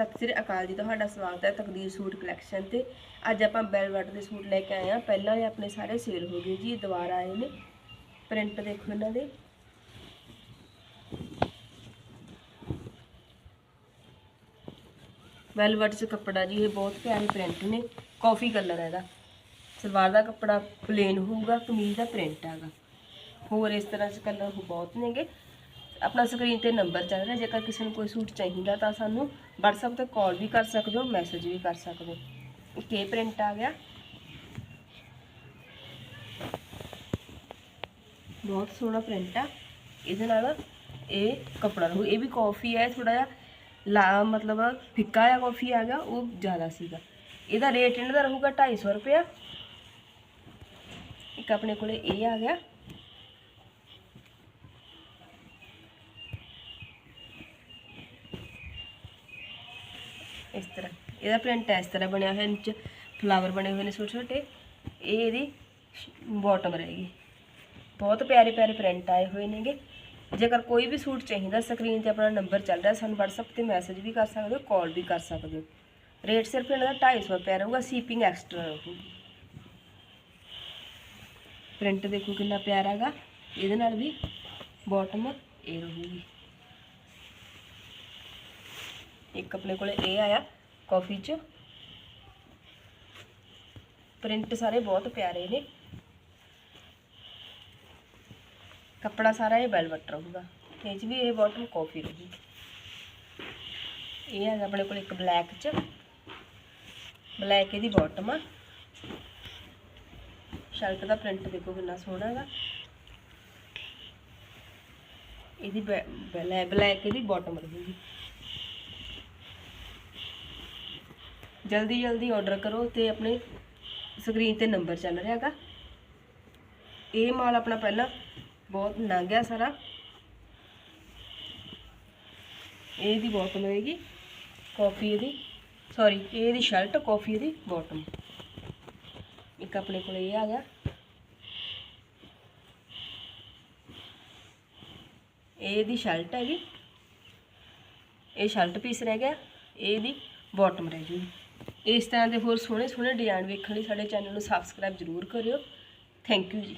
ਸਤਿ ਸ੍ਰੀ ਅਕਾਲ ਜੀ, ਤੁਹਾਡਾ ਸਵਾਗਤ ਹੈ ਤਕਦੀਰ ਸੂਟ ਕਲੈਕਸ਼ਨ ਤੇ। ਅੱਜ ਆਪਾਂ ਬੈਲਵਟ ਦੇ ਸੂਟ ਲੈ ਕੇ ਆਏ ਆ ਪਹਿਲਾਂ ਇਹ ਆਪਣੇ ਸਾਰੇ ਸੇਲ ਹੋ ਗਏ ਜੀ, ਦੁਬਾਰਾ ਆਏ ਨੇ। ਪ੍ਰਿੰਟ ਦੇਖੋ ਇਹਨਾਂ ਦੇ। ਵੈਲਵਟ ਚ ਕੱਪੜਾ ਜੀ, ਇਹ ਬਹੁਤ ਪਿਆਰੇ ਪ੍ਰਿੰਟ ਨੇ। ਕਾਫੀ ਕਲਰ ਹੈ ਇਹਦਾ। ਸਲਵਾਰ ਦਾ ਕੱਪੜਾ ਪਲੇਨ ਹੋਊਗਾ, ਕਮੀਜ਼ ਦਾ ਪ੍ਰਿੰਟ ਹੈਗਾ। ਹੋਰ ਇਸ ਤਰ੍ਹਾਂ ਚ ਕਲਰ ਬਹੁਤ ਨੇਗੇ। ਆਪਣਾ ਸਕਰੀਨ ਤੇ ਨੰਬਰ ਚੱਲ ਰਿਹਾ, ਜੇਕਰ ਕਿਸੇ ਨੂੰ ਕੋਈ ਸੂਟ ਚਾਹੀਦਾ ਤਾਂ ਸਾਨੂੰ WhatsApp ਤੇ ਕਾਲ ਵੀ ਕਰ ਸਕਦੇ ਹੋ ਮੈਸੇਜ ਵੀ ਕਰ ਸਕਦੇ ਹੋ। ਇੱਕ ਇਹ ਪ੍ਰਿੰਟ ਆ ਗਿਆ। ਬਹੁਤ ਸੋਹਣਾ ਪ੍ਰਿੰਟ ਆ। ਇਹਦੇ ਨਾਲ ਇਹ ਕੱਪੜਾ ਰਹੂ ਇਹ ਵੀ ਕਾਫੀ ਹੈ ਥੋੜਾ ਜਿਹਾ ਲਾ, ਮਤਲਬ ਫਿੱਕਾ ਜਿਹਾ ਕਾਫੀ ਆ ਗਿਆ, ਉਹ ਜ਼ਿਆਦਾ ਸੀਗਾ। ਇਹਦਾ ਰੇਟ ਇਹਨਾਂ ਦਾ ਰਹੂਗਾ 250 ਰੁਪਇਆ। ਇੱਕ ਆਪਣੇ ਕੋਲੇ ਇਹ ਆ ਗਿਆ। ਇਸ ਤਰ੍ਹਾਂ। ਇਹਦਾ ਪ੍ਰਿੰਟ ਇਸ ਤਰ੍ਹਾਂ ਬਣਿਆ ਹੋਇਆ ਨੀਚੇ ਫਲਾਵਰ ਬਣੇ ਹੋਏ ਨੇ ਛੋਟੇ ਛੋਟੇ। ਇਹ ਇਹਦੀ ਬਾਟਮ ਰਹੇਗੀ। ਬਹੁਤ ਪਿਆਰੇ ਪਿਆਰੇ ਪ੍ਰਿੰਟ ਆਏ ਹੋਏ ਨੇਗੇ। ਜੇਕਰ ਕੋਈ ਵੀ ਸੂਟ ਚਾਹੀਦਾ ਸਕਰੀਨ ਤੇ ਆਪਣਾ ਨੰਬਰ ਚੱਲ ਰਿਹਾ, ਸਾਨੂੰ WhatsApp ਤੇ ਮੈਸੇਜ ਵੀ ਕਰ ਸਕਦੇ ਹੋ ਕਾਲ ਵੀ ਕਰ ਸਕਦੇ ਹੋ। ਰੇਟ ਸਿਰਫ ਇਹਨਾਂ ਦਾ 250 ਰੁਪਏ ਰਹੂਗਾ ਸੀਪਿੰਗ ਐਕਸਟਰਾ ਰਹੂਗੀ। ਪ੍ਰਿੰਟ ਦੇਖੋ ਕਿੰਨਾ ਪਿਆਰਾ ਹੈਗਾ। ਇਹਦੇ ਨਾਲ ਵੀ ਬਾਟਮ ਇਹ ਰਹੂਗੀ। ਇੱਕ ਆਪਣੇ ਕੋਲ ਇਹ ਆਇਆ ਕਾਫੀ ਚ। ਪ੍ਰਿੰਟ ਸਾਰੇ ਬਹੁਤ ਪਿਆਰੇ ਨੇ। ਕੱਪੜਾ ਸਾਰਾ ਇਹ ਵੈਲਵਟ ਰਹੂਗਾ ਇਹ ਚ ਵੀ ਇਹ ਬਾਟਮ ਕਾਫੀ ਰਹੂਗੀ ਇਹ ਹੈਗਾ ਆਪਣੇ ਕੋਲ ਇੱਕ ਬਲੈਕ ਚ। ਬਲੈਕ ਇਹਦੀ ਬਾਟਮ ਆ। ਸ਼ਰਟ ਦਾ ਪ੍ਰਿੰਟ ਦੇਖੋ ਕਿੰਨਾ ਸੋਹਣਾ ਹੈਗਾ। ਇਹਦੀ ਬਲੈਕ ਇਹਦੀ ਬਾਟਮ ਰਹੂਗੀ। ਜਲਦੀ ਜਲਦੀ ਆਰਡਰ ਕਰੋ ਤੇ ਆਪਣੇ ਸਕਰੀਨ ਤੇ ਨੰਬਰ ਚੱਲ ਰਿਹਾ ਹੈਗਾ। ਇਹ ਮਾਲ ਆਪਣਾ ਪਹਿਲਾਂ ਬਹੁਤ ਲੰਘਿਆ ਸਾਰਾ। ਇਹਦੀ ਬੋਟਮ ਹੋਏਗੀ ਕਾਫੀ ਇਹਦੀ ਸੌਰੀ ਇਹਦੀ ਸ਼ਰਟ ਕਾਫੀ ਇਹਦੀ ਬੋਟਮ ਇੱਕ ਆਪਣੇ ਕੋਲ ਇਹ ਆ ਗਿਆ। ਇਹ ਇਹਦੀ ਸ਼ਰਟ ਹੈਗੀ। ਇਹ ਸ਼ਰਟ ਪੀਸ ਰਹਿ ਗਿਆ, ਇਹ ਇਹਦੀ ਬਾਟਮ ਰਹਿ ਜੂਗੀ। ਇਸ ਤਰ੍ਹਾਂ ਦੇ ਹੋਰ ਸੋਹਣੇ ਸੋਹਣੇ ਡਿਜ਼ਾਈਨ ਵੇਖਣ ਲਈ ਸਾਡੇ ਚੈਨਲ ਨੂੰ ਸਬਸਕ੍ਰਾਈਬ ਜ਼ਰੂਰ ਕਰਿਓ। ਥੈਂਕ ਯੂ ਜੀ।